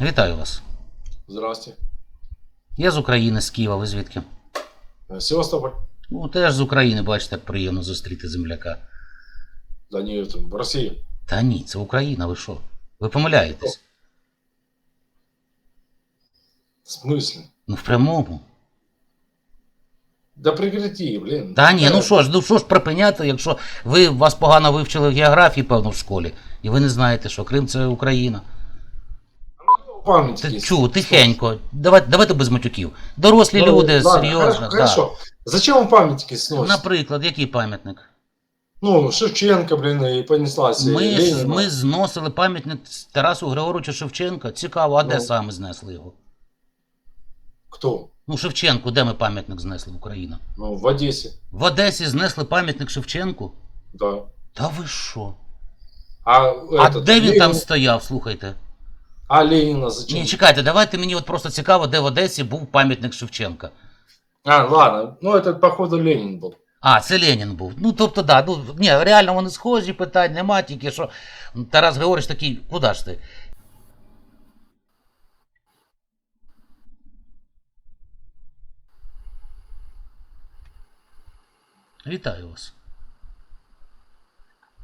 Вітаю вас. Здрасте. Я з України, з Києва, ви звідки? Э, Севастополь. Ну, теж з України, бачите, так приємно зустріти земляка. Да не, это в России. Та ні, це Україна, ви що? Ви помиляєтесь? В смысле? Ну, в прямому. Да прекрати, блин. Та ні, ну Да. що ж, ну що ж припиняти, якщо ви вас погано вивчили географії, певно, в школі, і ви не знаєте, що Крим це Україна. Памятники. Ти чу, тихенько. Давайте, давайте без матюків. Дорослі Ну, люди, ладно, серйозно. Хорошо, да. Зачем вам памятники сносят? Наприклад, який пам'ятник? Ну, Шевченко, блин, и понеслась. и Ми, Ленина. ми зносили пам'ятник Тарасу Григоровичу Шевченка. Цікаво, а де Ну. саме знесли його? Кто? Ну, Шевченку, де ми пам'ятник знесли в Україну? Ну, в Одессе. В Одесі знесли пам'ятник Шевченку? Да. Та ви що? А, А этот, де він там стояв, слухайте? А Ленина зачем? Ні, чекайте, давайте мені от просто цікаво, де в Одесі був пам'ятник Шевченка. А, ладно. Ну, это, походу, Ленин был. А, це Ленін був. Ну, тобто, да, ну, ні, реально вони схожі, питань нема, тільки що Тарас Григорович такий, куди ж ти? Вітаю вас.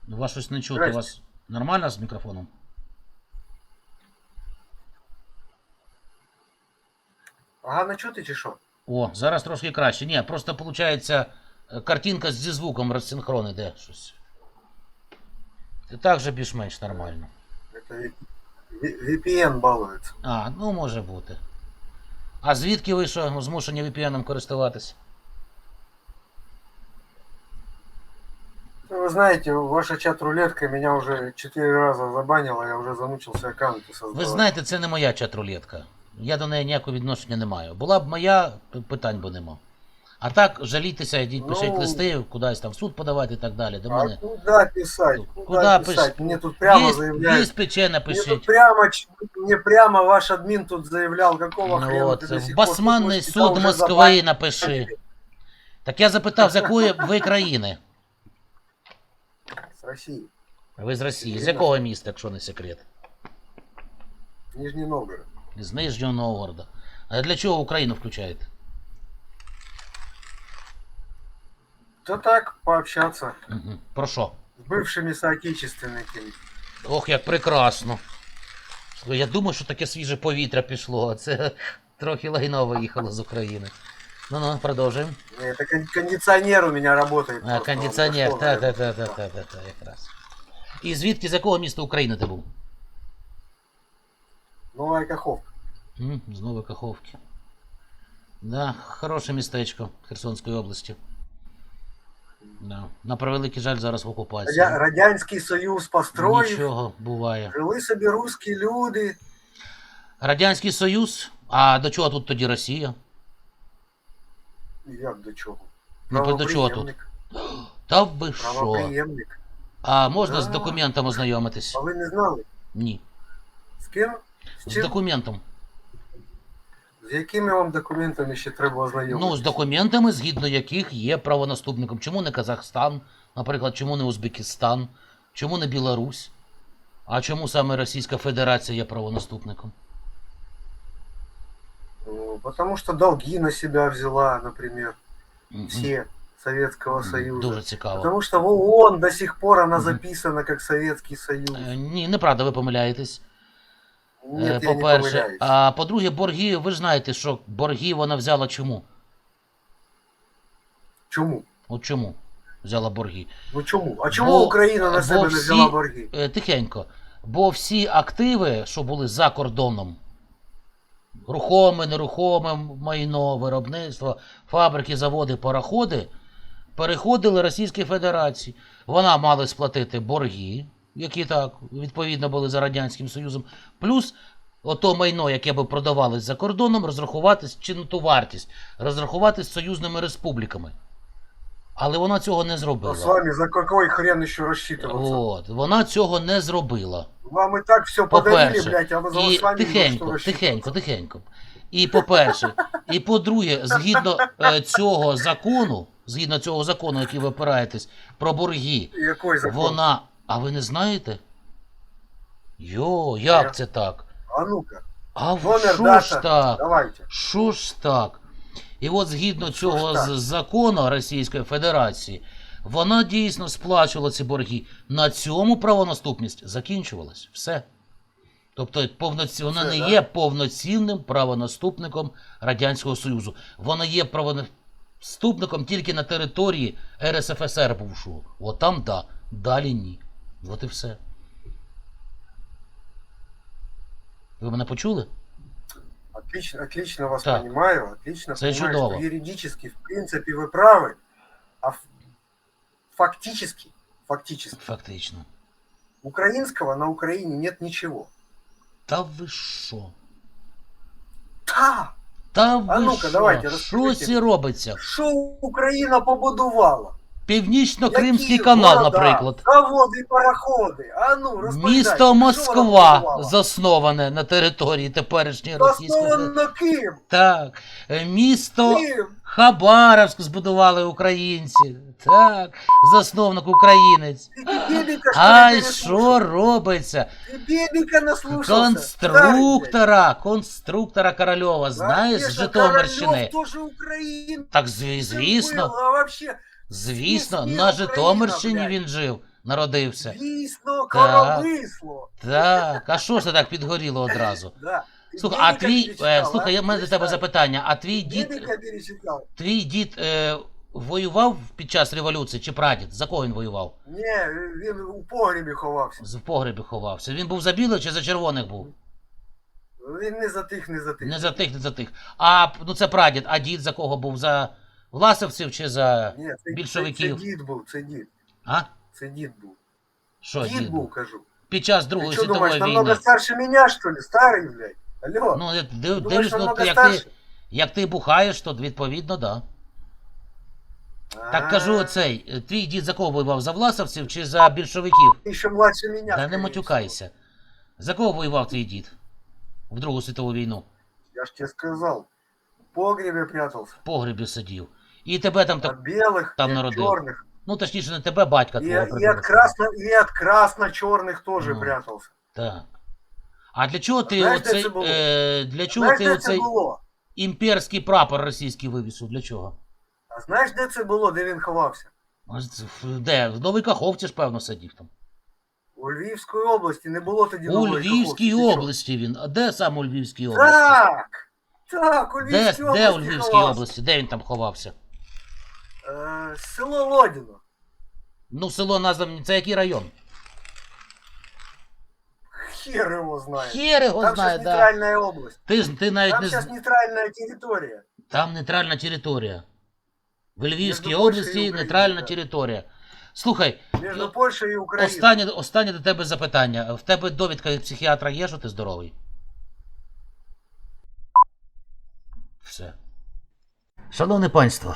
Ну, Вас щось не чути, у Здрасте. вас нормально з мікрофоном? Погано чути чи що? О, зараз трошки краще. Ні, просто виходить, картинка зі звуком розсинхрон іде щось. І так же більш-менш нормально. Это V- V- VPN балується. А, ну може бути. А звідки ви що змушені VPN користуватись? Ну, Вы знаете, ваша чат-рулетка меня уже четыре раза забанила, я уже замучился аккаунты создавать. Ви знаєте, це не моя чат-рулетка. Я до неї ніякого відношення не маю. Була б моя, питань би нема. А так, жалітися, йдіть, пишіть Ну. листи, кудись там в суд подавати і так далі. До А мене. куда писать? Куда, Куда писать? пиш- Мне тут прямо Лист, заявляют. лист пече напишіть. тут прямо, мне прямо ваш админ тут заявлял, какого Ну, хрена до в Басманний суд Москви забанили. напиши. Так я запитав, з якої ви країни? С России. Ви з Росії. З якого міста, якщо не секрет? Нижний Новгород. З Нижнього Новгорода. А для чого Україну включаєте? Да так, пообщаться Угу. Про що? с бывшими соотечественниками. Ох, як прекрасно. Я думаю, що таке свіже повітря пішло, а це трохи лайно виїхало з України. Ну ну, продовжуємо. Это кон- кондиционер у меня работает. А, кондиціонер, так, так, так, так, так, якраз. І звідки, з якого міста України ти був? Новая Каховка. М, З Нової Каховки. Да, хороше містечко Херсонської області. Да. На превеликий жаль зараз в окупації. Радя- Радянський Союз построїв, Нічого буває. жили собі русські люди. Радянський Союз. А до чого тут тоді Росія? Як до чого? Ну, до чого тут? Правоприємник. Та ви що? Правоприємник. А можна з Да. документом ознайомитись? А ви не знали? Ні. З ким? З чим? документом. З якими вам документами ще треба ознайомитися? Ну, з документами, згідно яких є правонаступником. Чому не Казахстан, наприклад, чому не Узбекистан, чому не Білорусь? А чому саме Російська Федерація є правонаступником? Ну, потому что долги на себя взяла, например, Мгм. все Советского Союза. Дуже цікаво. Потому что в ООН до сих пор она Мгм. записана как Советский Союз. Е, Ні, неправда, ви помиляєтесь. Е, не По-перше. А по-друге, борги, ви ж знаєте, що борги вона взяла чому? Чому? От чому взяла борги? Ну чому? А чому Бо- Україна на бо себе не всі- взяла борги? Е, Тихенько. Бо всі активи, що були за кордоном, рухоме, нерухоме майно, виробництво, фабрики, заводи, пароходи, переходили Російській Федерації. Вона мала сплатити борги, які так, відповідно були за Радянським Союзом, плюс ото майно, яке би продавалось за кордоном, розрахуватись чи ну, ту вартість, розрахуватись з союзними республіками. Але вона цього не Ну, зробила. с вами за какой хрен еще рассчитываться? От, вона цього не зробила. Вам и так все подарили, По-перше, блядь, а вы за і с вами ни за что тихенько, рассчитываться. тихенько, тихенько. І по-перше, і по-друге, згідно е, цього закону, згідно цього закону, який ви опираєтесь, про борги, Який закон? вона. а ви не знаєте? Йо, як це так? А ну-ка. А Номер, дата. ж так? Давайте. Що ж так? І от згідно цього з- закону Російської Федерації, вона дійсно сплачувала ці борги. На цьому правонаступність закінчувалась. Все. Тобто повноці... вона не є повноцінним правонаступником Радянського Союзу. Вона є правонаступником тільки на території РСФСР бувшого. От там да, далі ні. От і все. Ви мене почули? Отлично, отлично вас Так. понимаю, отлично Це понимаю, чудово. что юридически, в принципе, вы правы, а фактически, фактически, Фактично. украинского на Украине нет ничего. Та ви що? Та, Та ви А ну-ка, що? давайте, що розкажіть. це робиться? що Україна побудувала? Північно-Кримський Які канал, города, наприклад. Заводи, пароходи. А ну, Місто що вона Москва засноване на території теперішньої Російської Федерації. Засновано ким? Так. Е, Місто Ким? Хабаровськ збудували українці. Так. Засновник українець. Ти що Ай, що робиться? Ти наслушався. Конструктора, конструктора Корольова, знаєш, з Житомирщини. Тоже Україн. Так, зві- звісно, Был, а вообще, звісно, Ні, на Житомирщині блядь. він жив, народився. звісно, коромисло. Так, а що ж це так підгоріло одразу? Да. Слухай, а твій. перечитав, Е, слухай, а? я в мене до тебе запитання. А твій дід. Перечитав. Твій дід е, воював під час революції чи прадід? За кого він воював? Ні, він у погрібі ховався. З- В погребі ховався. Він був за білих чи за червоних був? Він не за тих, не за тих. Не за тих, не за тих. А ну це прадід, а дід за кого був? За власовців чи за. Ні, це, більшовиків. Це, це дід був, це дід. А? Це дід був. Що дід, дід був, був? кажу. Під час Ты Другої что світової думаешь, намного війни. старше меня, что ли? Старый, блядь? Алло. Ну, я див- думаешь, дивлюсь, ну, намного як старше? ти, як ти бухаєш, то відповідно, да. Так А, кажу, цей, е, твій дід за кого воював? За власовців чи за більшовиків? Ты еще младше меня. Та не скорее матюкайся. За кого воював твій дід? В Другу світову війну? всего. Я ж тебе сказал. В погребе прятался. В погребі сидів. І тебе там От так. белых, там и от народил. черных. Ну, точніше, не тебе, батька И, твого и от придурка. красно, и от красно-черных тоже Ну. прятался. Так. А для чого ти Знаєш, де оцей. це було? Е, для чого Знаешь, ти де оцей це було? імперський прапор російський вивісив? Для чого? А знаєш, де це було, де він ховався? А з- в- Де? В Новій Каховці ж, певно, сидів там. У Львівській області не було тоді У нової Львівській Каховки, ти що? області він. А де саме у Львівській області? Так! Так, у Де, Львівській області де у Львівській ховався. області? Де він там ховався? Е, село Лодіно. Ну, село назва. Це який район? Хер его знает. Хер його Там знає, сейчас да. нейтральная область. Ти, ж- ти навіть Там не сейчас з- нейтральная территория. Там нейтральна територія. В Львівській Польщею і області Україною, нейтральна так. територія. Слухай, Между Польшей и Украиной. останнє, останнє до тебе запитання. В тебе довідка від психіатра є, що ти здоровий? Все. Шановне панство,